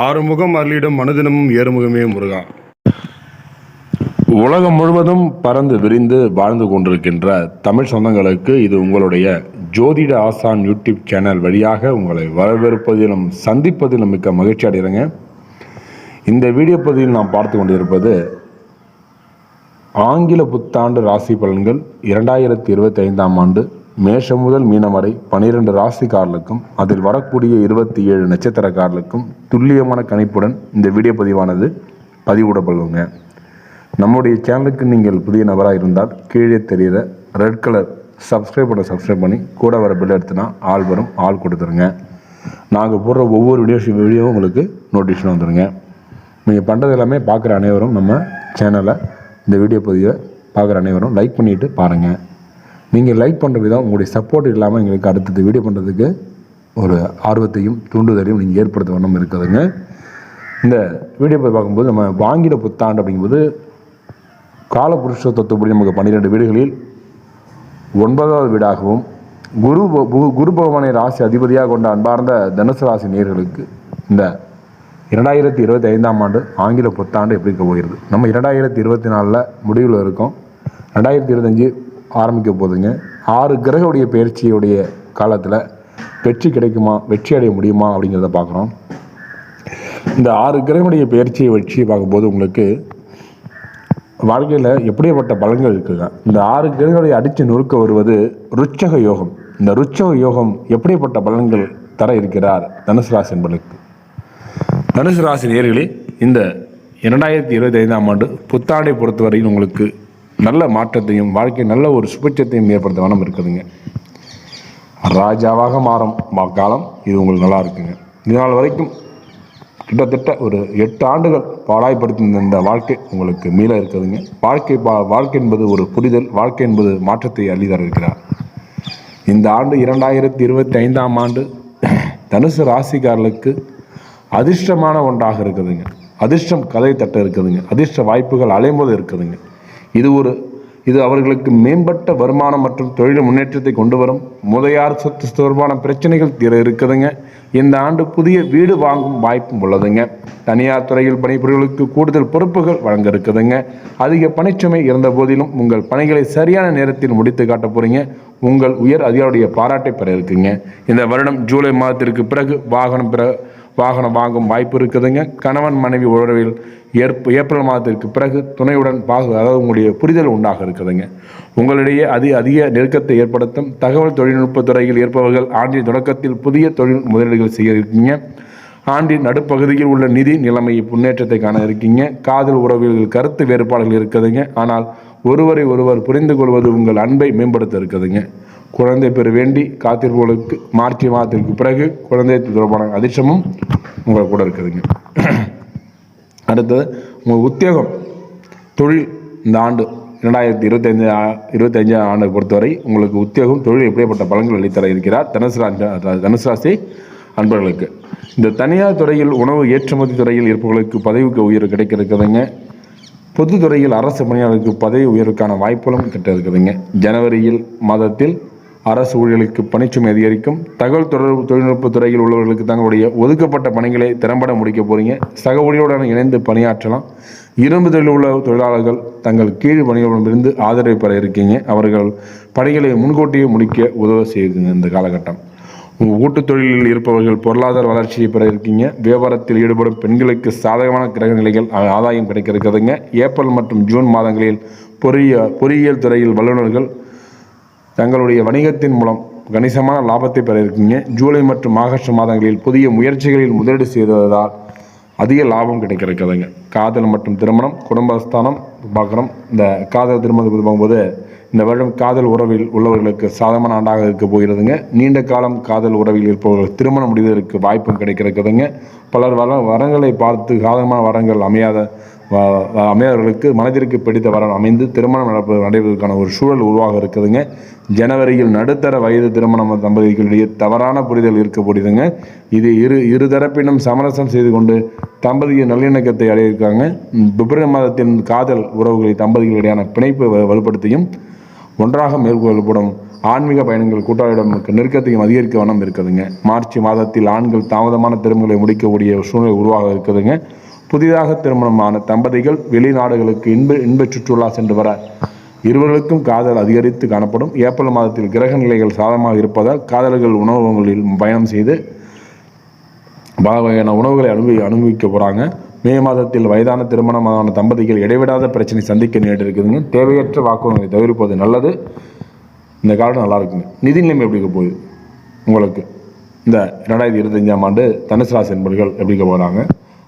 ஆறுமுகம் அருளிடம் மனுதினமும் ஏறுமுகமே முருகா. உலகம் முழுவதும் பறந்து விரிந்து வாழ்ந்து கொண்டிருக்கின்ற தமிழ் சொந்தங்களுக்கு இது உங்களுடைய ஜோதிட ஆசான் யூடியூப் சேனல் வழியாக உங்களை வரவேற்பதிலும் சந்திப்பதிலும் மிக்க மகிழ்ச்சி அடைகிறேங்க. இந்த வீடியோ பதிவில் நாம் பார்த்து கொண்டிருப்பது ஆங்கில புத்தாண்டு ராசி பலன்கள் இரண்டாயிரத்தி இருபத்தி ஐந்தாம் ஆண்டு மேஷம் முதல் மீனம் வரை பனிரெண்டு ராசிக்காரர்களுக்கும் அதில் வரக்கூடிய இருபத்தி ஏழு நட்சத்திரக்காரர்களுக்கும் துல்லியமான கணிப்புடன் இந்த வீடியோ பதிவானது பதிவிடப்படுவோங்க நம்முடைய சேனலுக்கு நீங்கள் புதிய நபராக இருந்தால் கீழே தெரிகிற ரெட் கலர் சப்ஸ்கிரைப் பண்ண சப்ஸ்கிரைப் பண்ணி கூட வர பில் எடுத்துனா ஆள் வரும் ஆள் கொடுத்துருங்க. நாங்கள் போடுற ஒவ்வொரு வீடியோ வீடியோவும் உங்களுக்கு நோட்டிஃபிகேஷன் வந்துடுங்க நீங்கள் பண்ணுறது எல்லாமே பார்க்குற அனைவரும் நம்ம சேனலை இந்த வீடியோ பதிவை பார்க்குற அனைவரும் லைக் பண்ணிவிட்டு பாருங்கள் நீங்கள் லைக் பண்ணுற விதம் உங்களுடைய சப்போர்ட் இல்லாமல் எங்களுக்கு அடுத்தது வீடியோ பண்ணுறதுக்கு ஒரு ஆர்வத்தையும் தூண்டுதலையும் நீங்கள் ஏற்படுத்த வண்ணம் இருக்குதுங்க இந்த வீடியோ போய் பார்க்கும்போது நம்ம வாங்கின புத்தாண்டு அப்படிங்கும்போது காலபுருஷ தத்துவப்படி நமக்கு பன்னிரெண்டு வீடுகளில் ஒன்பதாவது வீடாகவும் குரு குரு பகவானை ராசி அதிபதியாக கொண்ட அன்பார்ந்த தனுசு ராசி நேர்களுக்கு இந்த இரண்டாயிரத்தி இருபத்தி ஐந்தாம் ஆண்டு ஆங்கில புத்தாண்டு எப்படி இருக்க போகிறது? நம்ம இரண்டாயிரத்தி இருபத்தி நாலில் முடிவில் இருக்கோம். ரெண்டாயிரத்தி இருபத்தஞ்சி ஆரம்பிக்க போகுதுங்க ஆறு கிரகவுடைய பயிற்சியுடைய காலத்தில் வெற்றி கிடைக்குமா வெற்றி அடைய முடியுமா அப்படிங்கிறத பார்க்குறோம். இந்த ஆறு கிரகனுடைய பயிற்சியை வெற்றியை பார்க்கும்போது உங்களுக்கு வாழ்க்கையில் எப்படிப்பட்ட பலன்கள் இருக்குங்க. இந்த ஆறு கிரகங்களை அடித்து நொறுக்க வருவது ருச்சக யோகம். இந்த ருச்சக யோகம் எப்படிப்பட்ட பலன்கள் தர இருக்கிறார்? தனுசு ராசி என்பதற்கு தனுசு ராசி நேர்களே இந்த இரண்டாயிரத்தி இருபத்தி ஐந்தாம் ஆண்டு புத்தாண்டை பொறுத்தவரையில் உங்களுக்கு நல்ல மாற்றத்தையும் வாழ்க்கை நல்ல ஒரு சுபிட்சத்தையும் ஏற்படுத்த வண்ணம் இருக்குதுங்க. ராஜாவாக மாறும் காலம் இது உங்களுக்கு நல்லா இருக்குங்க. இதனால் வரைக்கும் கிட்டத்தட்ட ஒரு எட்டு ஆண்டுகள் பாடாய்படுத்தி இந்த வாழ்க்கை உங்களுக்கு மீள இருக்குதுங்க. வாழ்க்கை பா வாழ்க்கை என்பது ஒரு புரிதல் வாழ்க்கை என்பது மாற்றத்தை அள்ளி இருக்கிறார் இந்த ஆண்டு இரண்டாயிரத்தி இருபத்தி ஐந்தாம் ஆண்டு தனுசு ராசிக்காரர்களுக்கு அதிர்ஷ்டமான ஒன்றாக இருக்குதுங்க. அதிர்ஷ்டம் கதை தட்ட இருக்குதுங்க. அதிர்ஷ்ட வாய்ப்புகள் அலைமோது இருக்குதுங்க. இது ஒரு இது அவர்களுக்கு மேம்பட்ட வருமானம் மற்றும் தொழில் முன்னேற்றத்தை கொண்டு வரும். முதையார் சொத்து தொடர்பான பிரச்சனைகள் தீர இருக்குதுங்க. இந்த ஆண்டு புதிய வீடு வாங்கும் வாய்ப்பும் உள்ளதுங்க. தனியார் துறையில் பணிபுரிகளுக்கு கூடுதல் பொறுப்புகள் வழங்க இருக்குதுங்க. அதிக பணிச்சுமை இருந்த போதிலும் உங்கள் பணிகளை சரியான நேரத்தில் முடித்து காட்ட போறீங்க. உங்கள் உயர் அதிகாரியுடைய பாராட்டை பெற இருக்குங்க. இந்த வருடம் ஜூலை மாதத்திற்கு பிறகு வாகனம் பிற வாகனம் வாங்கும் வாய்ப்பு இருக்குதுங்க. கணவன் மனைவி உறவில் ஏற்ப ஏப்ரல் மாதத்திற்கு பிறகு துணையுடன் பாகு அதாவது உங்களுடைய புரிதல் உண்டாக இருக்குதுங்க. உங்களிடையே அதி அதிக நெருக்கத்தை ஏற்படுத்தும். தகவல் தொழில்நுட்ப துறையில் இருப்பவர்கள் ஆண்டின் தொடக்கத்தில் புதிய தொழில் முதலீடுகள் செய்ய இருக்கீங்க. ஆண்டின் நடுப்பகுதியில் உள்ள நிதி நிலைமை முன்னேற்றத்தை காண இருக்கீங்க. காதல் உறவில் கருத்து வேறுபாடுகள் இருக்குதுங்க. ஆனால் ஒருவரை ஒருவர் புரிந்து கொள்வது உங்கள் அன்பை மேம்படுத்த இருக்குதுங்க. குழந்தை பெற வேண்டி காத்திருப்பவர்களுக்கு மார்ச் மாதத்திற்கு பிறகு குழந்தை தொடர்பான அதிர்ஷ்டமும் உங்கள் கூட இருக்குதுங்க. அடுத்தது உங்கள் உத்தியோகம் தொழில் இந்த ஆண்டு இரண்டாயிரத்தி இருபத்தஞ்சு இருபத்தஞ்சு ஆண்டை பொறுத்தவரை உங்களுக்கு உத்தியோகம் தொழில் எப்படிப்பட்ட பலன்கள் அளித்தர இருக்கிறார்? தனுசு தனுசு ராசி அன்பர்களுக்கு. இந்த தனியார் துறையில் உணவு ஏற்றுமதி துறையில் இருப்பவர்களுக்கு பதவிக்கு உயர்வு கிடைக்க இருக்குதுங்க பொதுத்துறையில் அரசு பணியாளருக்கு பதவி உயர்வுக்கான வாய்ப்புகளும் கிட்ட இருக்குதுங்க. ஜனவரியில் மாதத்தில் அரசு ஊழியர்களுக்கு பணிச்சுமை அதிகரிக்கும். தகவல் தொடர்பு தொழில்நுட்ப துறையில் உள்ளவர்களுக்கு தங்களுடைய ஒதுக்கப்பட்ட பணிகளை திறம்பட முடிக்க போறீங்க. சக ஊழியருடன் இணைந்து பணியாற்றலாம். இரும்பு தொழில் உள்ள தொழிலாளர்கள் தங்கள் கீழ் பணிகளிடமிருந்து ஆதரவை பெற இருக்கீங்க. அவர்கள் பணிகளை முன்கூட்டியே முடிக்க உதவ செய்யுங்க இந்த காலகட்டம். உங்கள் தொழிலில் இருப்பவர்கள் பொருளாதார வளர்ச்சியை பெற இருக்கீங்க. வியாபாரத்தில் ஈடுபடும் பெண்களுக்கு சாதகமான கிரக நிலைகள் ஆதாயம் கிடைக்க இருக்குதுங்க ஏப்ரல் மற்றும் ஜூன் மாதங்களில் பொறிய பொறியியல் துறையில் வல்லுநர்கள் தங்களுடைய வணிகத்தின் மூலம் கணிசமான லாபத்தை பெற இருக்கீங்க ஜூலை மற்றும் ஆகஸ்ட் மாதங்களில் புதிய முயற்சிகளில் முதலீடு செய்ததால் அதிக லாபம் கிடைக்கிறதுங்க. காதல் மற்றும் திருமணம் குடும்பஸ்தானம் பார்க்குறோம் இந்த காதல் திருமணம் போகும்போது பார்க்கும்போது இந்த வருடம் காதல் உறவில் உள்ளவர்களுக்கு சாதகமான ஆண்டாக இருக்க போகிறதுங்க. நீண்ட காலம் காதல் உறவில் இருப்பவர்கள் திருமணம் முடிவதற்கு வாய்ப்பும் கிடைக்கிறதுங்க. பலர் வர வரங்களை பார்த்து சாதகமான வரங்கள் அமையாத அமையவர்களுக்கு மனதிற்கு பிடித்த வரன் அமைந்து திருமணம் நடப்ப நடைபெறுவதற்கான ஒரு சூழல் உருவாக இருக்குதுங்க. ஜனவரியில் நடுத்தர வயது திருமணம் தம்பதிகளிடையே தவறான புரிதல் இருக்கக்கூடியதுங்க. இது இரு இருதரப்பினும் சமரசம் செய்து கொண்டு தம்பதியின் நல்லிணக்கத்தை அடையிருக்காங்க பிப்ரவரி மாதத்தின் காதல் உறவுகளை தம்பதிகளிடையான பிணைப்பு வ- வலுப்படுத்தியும் ஒன்றாக மேற்கொள்ளப்படும் ஆன்மீக பயணங்கள் கூட்டாளிடம் நெருக்கத்தையும் அதிகரிக்க வண்ணம் இருக்குதுங்க. மார்ச் மாதத்தில் ஆண்கள் தாமதமான திருமணங்களை முடிக்கக்கூடிய சூழ்நிலை உருவாக இருக்குதுங்க. புதிதாக திருமணமான தம்பதிகள் வெளிநாடுகளுக்கு இன்ப இன்ப சுற்றுலா சென்று வர இருவர்களுக்கும் காதல் அதிகரித்து காணப்படும். ஏப்ரல் மாதத்தில் கிரக நிலைகள் சாதகமாக இருப்பதால் காதலர்கள் உணவகங்களில் பயணம் செய்து பல வகையான உணவுகளை அனுபவி அனுபவிக்க போகிறாங்க மே மாதத்தில் வயதான திருமணமான தம்பதிகள் இடைவிடாத பிரச்சனை சந்திக்க நேரிட்டிருக்குதுங்க தேவையற்ற வாக்குவங்களை தவிர்ப்பது நல்லது. இந்த காலம் நல்லா இருக்குங்க. நிதி நிலைமை எப்படி இருக்க போகுது? உங்களுக்கு இந்த ரெண்டாயிரத்தி இருபத்தஞ்சாம் ஆண்டு தனுசு ராசி என்பர்கள் எப்படி போகிறாங்க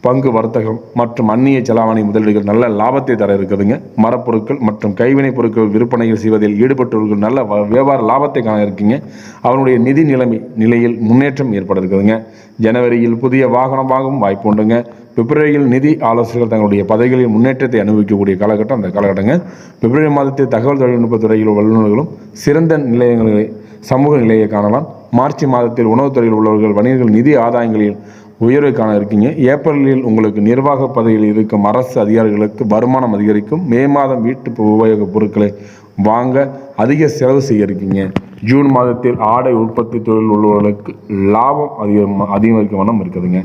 பங்கு வர்த்தகம் மற்றும் அந்நிய செலாவணி முதலீடுகள் நல்ல லாபத்தை தர இருக்குதுங்க. மரப்பொருட்கள் மற்றும் கைவினைப் பொருட்கள் விற்பனைகள் செய்வதில் ஈடுபட்டவர்கள் நல்ல வ- வியாபார லாபத்தை காண இருக்கீங்க. அவனுடைய நிதி நிலைமை நிலையில் முன்னேற்றம் ஏற்பட இருக்குதுங்க. ஜனவரியில் புதிய வாகனம் வாங்கும் வாய்ப்பு உண்டுங்க. பிப்ரவரியில் நிதி ஆலோசகர்கள் தங்களுடைய பதவிகளில் முன்னேற்றத்தை அனுபவிக்கக்கூடிய காலகட்டம் அந்த காலகட்டங்க. பிப்ரவரி மாதத்தில் தகவல் தொழில்நுட்ப துறையில் வல்லுநர்களும் சிறந்த நிலையங்களை சமூக நிலையை காணலாம். மார்ச் மாதத்தில் உணவுத்துறையில் உள்ளவர்கள் வணிகர்கள் நிதி ஆதாயங்களில் உயர்வை காண இருக்கீங்க. ஏப்ரலில் உங்களுக்கு நிர்வாக பதவியில் இருக்கும் அரசு அதிகாரிகளுக்கு வருமானம் அதிகரிக்கும். மே மாதம் வீட்டு உபயோகப் பொருட்களை வாங்க அதிக செலவு செய்ய இருக்கீங்க. ஜூன் மாதத்தில் ஆடை உற்பத்தி தொழில் உள்ளவர்களுக்கு லாபம் அதிகம் அதிகரிக்க வண்ணம் இருக்குதுங்க.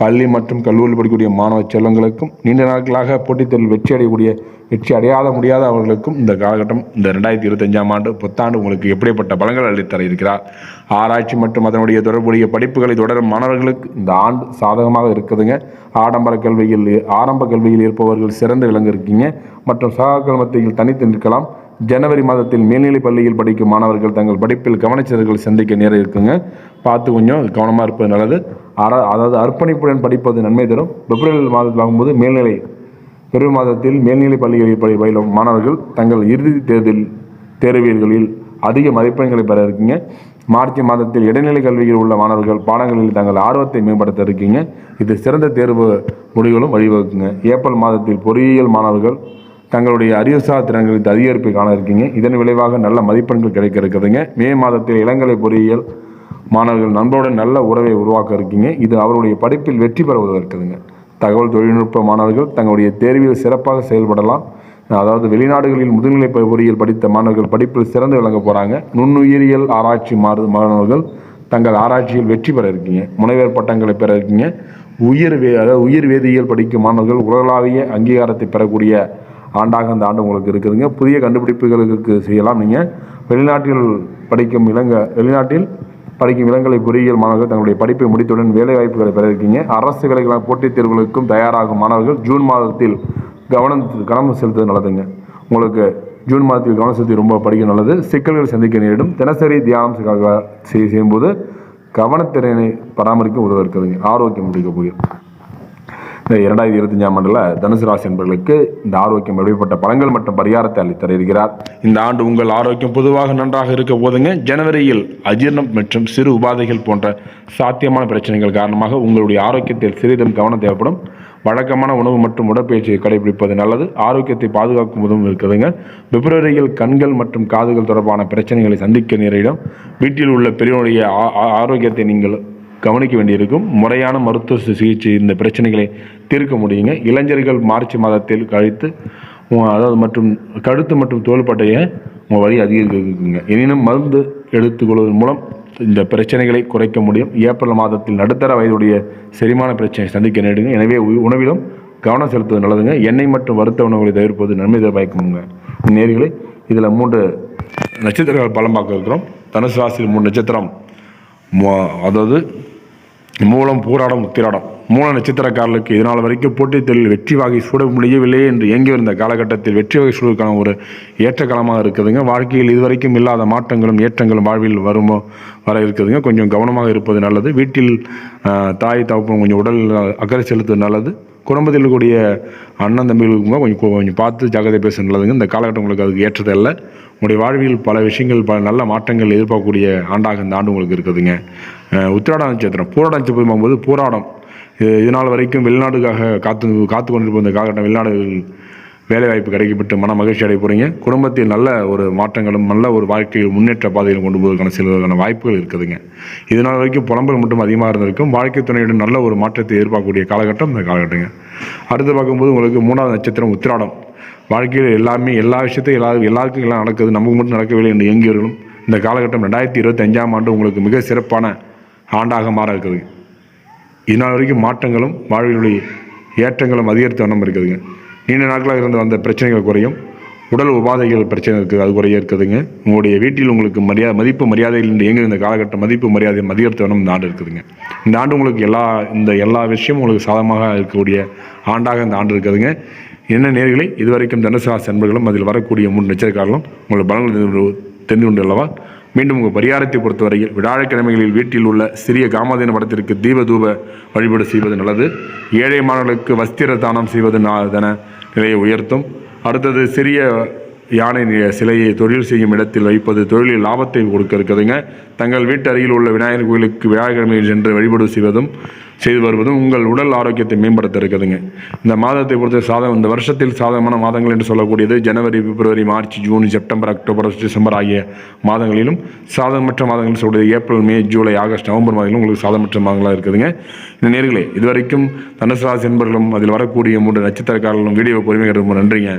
பள்ளி மற்றும் கல்லூரியில் படிக்கக்கூடிய மாணவ செல்வங்களுக்கும் நீண்ட நாட்களாக போட்டித் தேர்வில் வெற்றி அடையக்கூடிய வெற்றி அடையாத முடியாத அவர்களுக்கும் இந்த காலகட்டம் இந்த ரெண்டாயிரத்தி இருபத்தஞ்சாம் ஆண்டு புத்தாண்டு உங்களுக்கு எப்படிப்பட்ட பலங்கள் அளித்தர இருக்கிறார் ஆராய்ச்சி மற்றும் அதனுடைய தொடர்புடைய படிப்புகளை தொடரும் மாணவர்களுக்கு இந்த ஆண்டு சாதகமாக இருக்குதுங்க. ஆடம்பர கல்வியில் ஆரம்ப கல்வியில் இருப்பவர்கள் சிறந்து விளங்கிருக்கீங்க மற்றும் சகாக்கள் மத்தியில் தனித்து நிற்கலாம். ஜனவரி மாதத்தில் மேல்நிலைப் பள்ளியில் படிக்கும் மாணவர்கள் தங்கள் படிப்பில் கவனச்சிதறல்கள் சந்திக்க நேரம் இருக்குங்க. பார்த்து கொஞ்சம் கவனமாக இருப்பது நல்லது. அற அதாவது அர்ப்பணிப்புடன் படிப்பது நன்மை தரும். பிப்ரவரி மாதத்தில் வாங்கும்போது மேல்நிலை பிறகு மாதத்தில் மேல்நிலை பள்ளிகளில் படி பயிலும் மாணவர்கள் தங்கள் இறுதி தேர்தல் தேர்வியல்களில் அதிக மதிப்பெண்களை பெற இருக்கீங்க. மார்ச் மாதத்தில் இடைநிலை கல்வியில் உள்ள மாணவர்கள் பாடங்களில் தங்கள் ஆர்வத்தை மேம்படுத்த இருக்கீங்க. இது சிறந்த தேர்வு முடிவுகளும் வழிவகுக்குங்க. ஏப்ரல் மாதத்தில் பொறியியல் மாணவர்கள் தங்களுடைய அறிவுசார் திறன்களின் அதிகரிப்பை காண இருக்கீங்க. இதன் விளைவாக நல்ல மதிப்பெண்கள் கிடைக்க இருக்குதுங்க. மே மாதத்தில் இளங்கலை பொறியியல் மாணவர்கள் நண்பருடன் நல்ல உறவை உருவாக்க இருக்கீங்க. இது அவருடைய படிப்பில் வெற்றி பெற தகவல் தொழில்நுட்ப மாணவர்கள் தங்களுடைய தேர்வில் சிறப்பாக செயல்படலாம். அதாவது வெளிநாடுகளில் முதுநிலை பொறியியல் படித்த மாணவர்கள் படிப்பில் சிறந்து விளங்க போகிறாங்க நுண்ணுயிரியல் ஆராய்ச்சி மாறு மாணவர்கள் தங்கள் ஆராய்ச்சியில் வெற்றி பெற இருக்கீங்க. முனைவர் பட்டங்களை பெற இருக்கீங்க. உயிர் வே அதாவது உயிர் வேதியியல் படிக்கும் மாணவர்கள் உலகளாவிய அங்கீகாரத்தை பெறக்கூடிய ஆண்டாக அந்த ஆண்டு உங்களுக்கு இருக்குதுங்க. புதிய கண்டுபிடிப்புகளுக்கு செய்யலாம் நீங்கள் வெளிநாட்டில் படிக்கும் இளங்க வெளிநாட்டில் படிக்கும் இளங்கலை பொறியியல் மாணவர்கள் தங்களுடைய படிப்பை முடித்தவுடன் வேலை வாய்ப்புகளை பெற இருக்கீங்க. அரசு வேலைகளாக போட்டித் தேர்வுகளுக்கும் தயாராகும் மாணவர்கள் ஜூன் மாதத்தில் கவனம் கவனம் செலுத்துவது நல்லதுங்க. உங்களுக்கு ஜூன் மாதத்தில் கவனம் செலுத்தி ரொம்ப படிக்க நல்லது. சிக்கல்கள் சந்திக்க நேரிடும். தினசரி தியானம் செய்யும்போது கவனத்திறனை பராமரிக்க உதவ இருக்குதுங்க ஆரோக்கியம் முடிக்க போகும் இரண்டாயிரத்தி இருபத்தஞ்சாம் ஆண்டில் தனுசு ராசி என்பவர்களுக்கு இந்த ஆரோக்கியம் எப்படிப்பட்ட பலங்கள் மற்றும் பரிகாரத்தை அளித்தர இருக்கிறார் இந்த ஆண்டு உங்கள் ஆரோக்கியம் பொதுவாக நன்றாக இருக்க போதுங்க. ஜனவரியில் அஜீர்ணம் மற்றும் சிறு உபாதைகள் போன்ற சாத்தியமான பிரச்சனைகள் காரணமாக உங்களுடைய ஆரோக்கியத்தில் சிறிதும் கவனம் தேவைப்படும். வழக்கமான உணவு மற்றும் உடற்பயிற்சியை கடைபிடிப்பது நல்லது. ஆரோக்கியத்தை பாதுகாக்கும் உதவும் இருக்குதுங்க. பிப்ரவரியில் கண்கள் மற்றும் காதுகள் தொடர்பான பிரச்சனைகளை சந்திக்க நேரிடும். வீட்டில் உள்ள பெரியவனுடைய ஆரோக்கியத்தை நீங்கள் கவனிக்க வேண்டியிருக்கும். முறையான மருத்துவ சிகிச்சை இந்த பிரச்சனைகளை தீர்க்க முடியுங்க. இளைஞர்கள் மார்ச் மாதத்தில் கழித்து அதாவது மற்றும் கழுத்து மற்றும் தோள்பட்டைய உங்கள் வழி அதிகரிக்குங்க எனினும் மருந்து எடுத்துக்கொள்வதன் மூலம் இந்த பிரச்சனைகளை குறைக்க முடியும். ஏப்ரல் மாதத்தில் நடுத்தர வயதுடைய செரிமான பிரச்சனை சந்திக்க நேரிடுங்க. எனவே உ- உணவிலும் கவனம் செலுத்துவது நல்லதுங்க. எண்ணெய் மற்றும் வறுத்த உணவுகளை தவிர்ப்பது நன்மை பயக்குமுங்க நேர்களை இதில் மூன்று நட்சத்திரங்கள் பலம் பார்க்க இருக்கிறோம். தனுசு ராசியில் மூணு நட்சத்திரம். அதாவது மூலம் பூராடம் உத்திராடம். மூல நட்சத்திரக்காரர்களுக்கு இதனால் வரைக்கும் போட்டித் தேர்வில் வெற்றி வாகை சூட முடியவில்லையே என்று இயங்கி வந்த காலகட்டத்தில் வெற்றி வகை சூடுவதற்கான ஒரு ஏற்ற காலமாக இருக்குதுங்க. வாழ்க்கையில் இதுவரைக்கும் இல்லாத மாற்றங்களும் ஏற்றங்களும் வாழ்வில் வருமோ வர இருக்குதுங்க. கொஞ்சம் கவனமாக இருப்பது நல்லது. வீட்டில் தாய் தகப்பன் கொஞ்சம் உடல் அக்கறை செலுத்துவது நல்லது. குடும்பத்தில் இருக்கக்கூடிய அண்ணன் தம்பிகளுக்கும் கொஞ்சம் கொஞ்சம் பார்த்து ஜாக்கிரதை பேச நல்லதுங்க. இந்த காலகட்டம் உங்களுக்கு அதுக்கு ஏற்றதல்ல உங்களுடைய வாழ்வில் பல விஷயங்கள் பல நல்ல மாற்றங்கள் எதிர்பார்க்கக்கூடிய ஆண்டாக இந்த ஆண்டு உங்களுக்கு இருக்குதுங்க. அஹ் நட்சத்திரம் பூராட நட்சத்திரம் பார்க்கும்போது பூராடம். இது இதனால் வரைக்கும் வெளிநாடுக்காக காத்து காத்து கொண்டிருப்போம் இந்த காலகட்டம் வெளிநாடுகள் வேலைவாய்ப்பு கிடைக்கப்பட்டு மன மகிழ்ச்சி அடைய போகிறீங்க குடும்பத்தில் நல்ல ஒரு மாற்றங்களும் நல்ல ஒரு வாழ்க்கையில் முன்னேற்ற பாதையில் கொண்டு போவதற்கான சிலதற்கான வாய்ப்புகள் இருக்குதுங்க. இதனால் வரைக்கும் புலம்பல் மட்டும் அதிகமாக இருந்திருக்கும். வாழ்க்கை துணையுடன் நல்ல ஒரு மாற்றத்தை எதிர்பார்க்கக்கூடிய காலகட்டம் இந்த காலகட்டங்க. அடுத்து பார்க்கும்போது உங்களுக்கு மூணாவது நட்சத்திரம் உத்திராடம். வாழ்க்கையில் எல்லாமே எல்லா விஷயத்தையும் எல்லா எல்லாருக்கும் எல்லாம் நடக்குது. நமக்கு மட்டும் நடக்கவில்லை என்று இயங்கியவர்களும் இந்த காலகட்டம் ரெண்டாயிரத்தி இருபத்தஞ்சாம் ஆண்டு உங்களுக்கு மிக சிறப்பான ஆண்டாக மாற இருக்குது இதனால் வரைக்கும் மாற்றங்களும் வாழ்விலுடைய ஏற்றங்களும் அதிகரித்த வண்ணம் இருக்குதுங்க. நீண்ட நாட்களாக இருந்து வந்த பிரச்சனைகள் குறையும். உடல் உபாதைகள் பிரச்சனை இருக்குது அது குறைய இருக்குதுங்க. உங்களுடைய வீட்டில் உங்களுக்கு மரியாதை மதிப்பு மரியாதையில் இயங்குகிற இந்த காலகட்டம் மதிப்பு மரியாதை அதிகரித்த வேணும் இந்த ஆண்டு இருக்குதுங்க. இந்த ஆண்டு உங்களுக்கு எல்லா இந்த எல்லா விஷயமும் உங்களுக்கு சாதகமாக இருக்கக்கூடிய ஆண்டாக இந்த ஆண்டு இருக்குதுங்க. என்ன நேர்களை? இதுவரைக்கும் தனுசராசி அன்பர்களும் அதில் வரக்கூடிய மூன்று நட்சத்திரக்காரர்களும் உங்கள் பலன்கள் தெரிந்து கொண்டு அல்லவா? மீண்டும் உங்கள் பரிகாரத்தை பொறுத்தவரையில் விழாக்கிழமைகளில் வீட்டில் உள்ள சிறிய காமதேன படத்திற்கு தீப தூப வழிபாடு செய்வது நல்லது. ஏழை மாணவர்களுக்கு வஸ்திர தானம் செய்வது நாதன நிலையை உயர்த்தும். அடுத்தது சிறிய யானை சிலையை தொழில் செய்யும் இடத்தில் வைப்பது தொழிலில் லாபத்தை கொடுக்க இருக்குதுங்க தங்கள் வீட்டு அருகில் உள்ள விநாயகர் கோயிலுக்கு வியாழக்கிழமையில் சென்று வழிபாடு செய்வதும் செய்து வருவதும் உங்கள் உடல் ஆரோக்கியத்தை மேம்படுத்த இருக்குதுங்க இந்த மாதத்தை பொறுத்த சாதம் இந்த வருஷத்தில் சாதகமான மாதங்கள் என்று சொல்லக்கூடியது ஜனவரி பிப்ரவரி March June September October December ஆகிய மாதங்களிலும் சாதகமற்ற மாதங்கள் சொல்லக்கூடிய ஏப்ரல் மே ஜூலை ஆகஸ்ட் நவம்பர் மாதங்களும் உங்களுக்கு சாதகமற்ற மாதங்களாக இருக்குதுங்க. இந்த நேர்களே இதுவரைக்கும் தனுசு என்பர்களும் அதில் வரக்கூடிய மூன்று நட்சத்திரக்காரர்களும் வீடியோ பொறுமை ரொம்ப நன்றிங்க.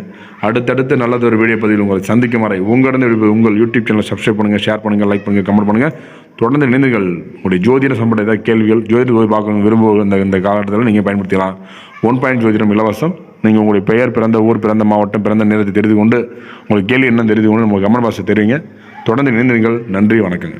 அடுத்தடுத்து நல்லதொரு வீடியோ பதிவில் உங்களை சந்திக்கும் வரை உங்களிடம் உங்கள் யூடியூப் சேனல் சப்ஸ்கிரைப் பண்ணுங்கள் ஷேர் பண்ணுங்கள் லைக் பண்ணுங்கள் கமெண்ட் பண்ணுங்கள் தொடர்ந்து இணைந்துகள் உங்களுடைய ஜோதிட சம்பந்த ஏதாவது கேள்விகள் ஜோதிட போய் பார்க்கணும் விரும்புகிற இந்த இந்த காலகட்டத்தில் நீங்கள் பயன்படுத்தலாம் ஒன் பாயிண்ட் ஜோதிடம் இலவசம். நீங்கள் உங்களுடைய பெயர் பிறந்த ஊர் பிறந்த மாவட்டம் பிறந்த நேரத்தை தெரிந்து கொண்டு உங்களுக்கு கேள்வி என்ன தெரிந்து கொண்டு உங்களுக்கு கமெண்ட் பாக்ஸை தெரிவிங்க. தொடர்ந்து இணைந்தீர்கள் நன்றி வணக்கங்க.